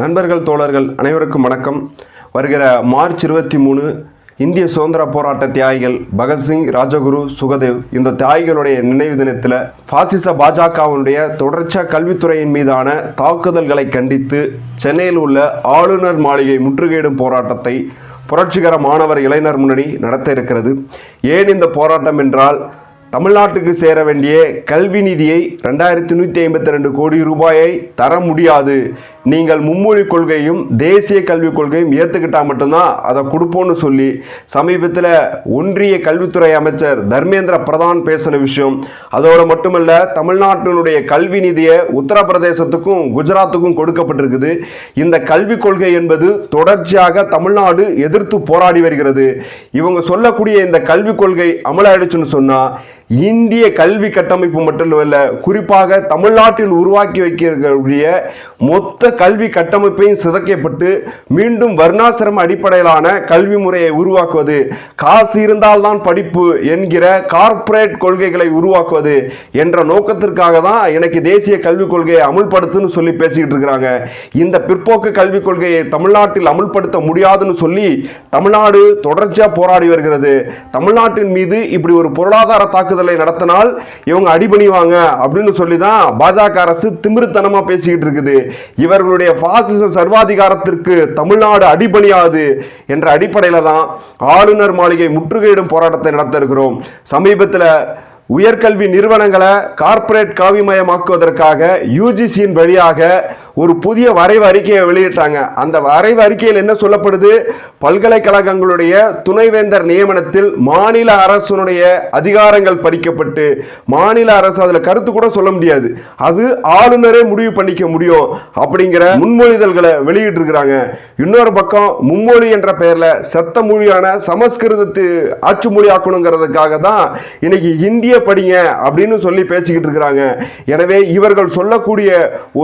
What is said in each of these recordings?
நண்பர்கள் தோழர்கள் அனைவருக்கும் வணக்கம். வருகிற மார்ச் இருபத்தி மூணு இந்திய சுதந்திர போராட்ட தியாகிகள் பகத்சிங் ராஜகுரு சுகதேவ் இந்த தியாகிகளுடைய நினைவு தினத்தில் பாசிச பாஜகவினுடைய தொடர்ச்சியாக கல்வித்துறையின் மீதான தாக்குதல்களை கண்டித்து சென்னையில் உள்ள ஆளுநர் மாளிகை முற்றுகையிடும் போராட்டத்தை புரட்சிகர மாணவர் இளைஞர் முன்னணி நடத்த இருக்கிறது. ஏன் இந்த போராட்டம் என்றால் தமிழ்நாட்டுக்கு சேர வேண்டிய கல்வி நிதியை ரெண்டாயிரத்தி நூற்றி ஐம்பத்தி ரெண்டு கோடி ரூபாயை தர முடியாது. நீங்கள் மும்மொழி கொள்கையும் தேசிய கல்விக் கொள்கையும் ஏற்றுக்கிட்டால் மட்டும்தான் அதை கொடுப்போம்னு சொல்லி சமீபத்தில் ஒன்றிய கல்வித்துறை அமைச்சர் தர்மேந்திர பிரதான் பேசின விஷயம். அதோடு மட்டுமல்ல தமிழ்நாட்டினுடைய கல்வி நிதியை உத்தரப்பிரதேசத்துக்கும் குஜராத்துக்கும் கொடுக்கப்பட்டிருக்குது. இந்த கல்விக் கொள்கை என்பது தொடர்ச்சியாக தமிழ்நாடு எதிர்த்து போராடி வருகிறது. இவங்க சொல்லக்கூடிய இந்த கல்விக் கொள்கை அமலாயிடுச்சுன்னு சொன்னால் இந்திய கல்வி கட்டமைப்பு மட்டுமல்ல குறிப்பாக தமிழ்நாட்டில் உருவாக்கி வைக்கக்கூடிய மொத்த கல்வி கட்டமைப்பையும் சிதைக்கப்பட்டு மீண்டும் வர்ணாசிரம அடிப்படையிலான கல்வி முறையை உருவாக்குவது காசு இருந்தால்தான் படிப்பு என்கிற கார்ப்பரேட் கொள்கைகளை உருவாக்குவது என்ற நோக்கத்திற்காக தான் எனக்கு தேசிய கல்விக் கொள்கையை அமுல்படுத்துன்னு சொல்லி பேசிக்கிட்டு இருக்கிறாங்க. இந்த பிற்போக்கு கல்விக் கொள்கையை தமிழ்நாட்டில் அமுல்படுத்த முடியாதுன்னு சொல்லி தமிழ்நாடு தொடர்ச்சியாக போராடி வருகிறது. தமிழ்நாட்டின் மீது இப்படி ஒரு பொருளாதார தாக்குதல் நடத்தினால் இவங்க அடிபணிவாங்க அப்படின்னு சொல்லி தான் பாஜக அரசு திமிருத்தனமாக பேசிக்கிட்டு இருக்குது. இவர்களுடைய பாசிச சர்வாதிகாரத்திற்கு தமிழ்நாடு அடிபணியாது என்ற அடிப்படையில் தான் ஆளுநர் மாளிகை முற்றுகையிடும் போராட்டத்தை நடத்த இருக்கிறோம் சமீபத்தில் உயர்கல்வி நிறுவனங்களை கார்ப்பரேட் காவிமயமாக்குவதற்காக யூஜிசியின் வழியாக ஒரு புதிய வரைவு அறிக்கையை வெளியிட்டாங்க. அந்த வரைவு அறிக்கையில் என்ன சொல்லப்படுது? பல்கலைக்கழகங்களுடைய துணைவேந்தர் நியமனத்தில் மாநில அரசனுடைய அதிகாரங்கள் பறிக்கப்பட்டு மாநில அரசு அதில் கருத்து கூட சொல்ல முடியாது. அது ஆளுநரே முடிவு பண்ணிக்க முடியும் அப்படிங்கிற முன்மொழிதல்களை வெளியிட்டிருக்கிறாங்க. இன்னொரு பக்கம் மும்மொழி என்ற பெயர்ல செத்த மொழியான சமஸ்கிருதத்து ஆட்சி மொழி ஆக்கணுங்கிறதுக்காக தான் இன்னைக்கு ஹிந்திய படிங்க அப்படின்னு சொல்லி பேசிக்கிட்டு இருக்கிறாங்க. எனவே இவர்கள் சொல்லக்கூடிய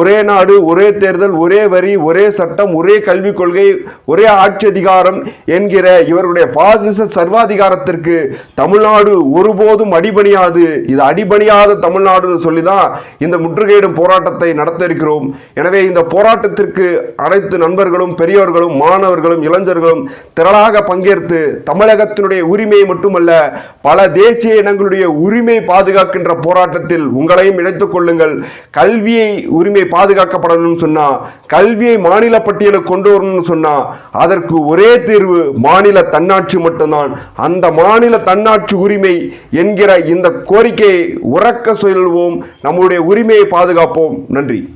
ஒரே நாடு ஒரே ஒரே தேர்தல் ஒரே வரி ஒரே சட்டம் ஒரே கல்விக் கொள்கை ஒரே ஆட்சி அதிகாரம் என்கிற இவருடைய பாசிச சர்வாதிகாரத்திற்கு தமிழ்நாடு ஒருபோதும் அடிபணியாது. இது அடிபணியாத தமிழ்நாடுன்னு சொல்லி தான் இந்த முற்றுகையிடும் போராட்டத்தை நடத்த இருக்கிறோம் எனவே இந்த போராட்டத்திற்கு அனைத்து நண்பர்களும் பெரியோர்களும் மாணவர்களும் இளைஞர்களும் திரளாக பங்கேற்று தமிழகத்தினுடைய உரிமையை மட்டுமல்ல பல தேசிய இனங்களுடைய உரிமை பாதுகாக்கின்ற போராட்டத்தில் உங்களையும் இணைத்துக் கொள்ளுங்கள். கல்வியை உரிமை பாதுகாக்கப்படணும். பாதுகாக்கப்படணும்னு சொன்னா கல்வியை மாநில பட்டியலுக்கு கொண்டு வரணும்னு சொன்னா அதற்கு ஒரே தீர்வு மாநில தன்னாட்சி மட்டும்தான். அந்த மாநில தன்னாட்சி உரிமை என்கிற இந்த கோரிக்கையை உறக்க சொல்வோம். நம்முடைய உரிமையை பாதுகாப்போம். நன்றி.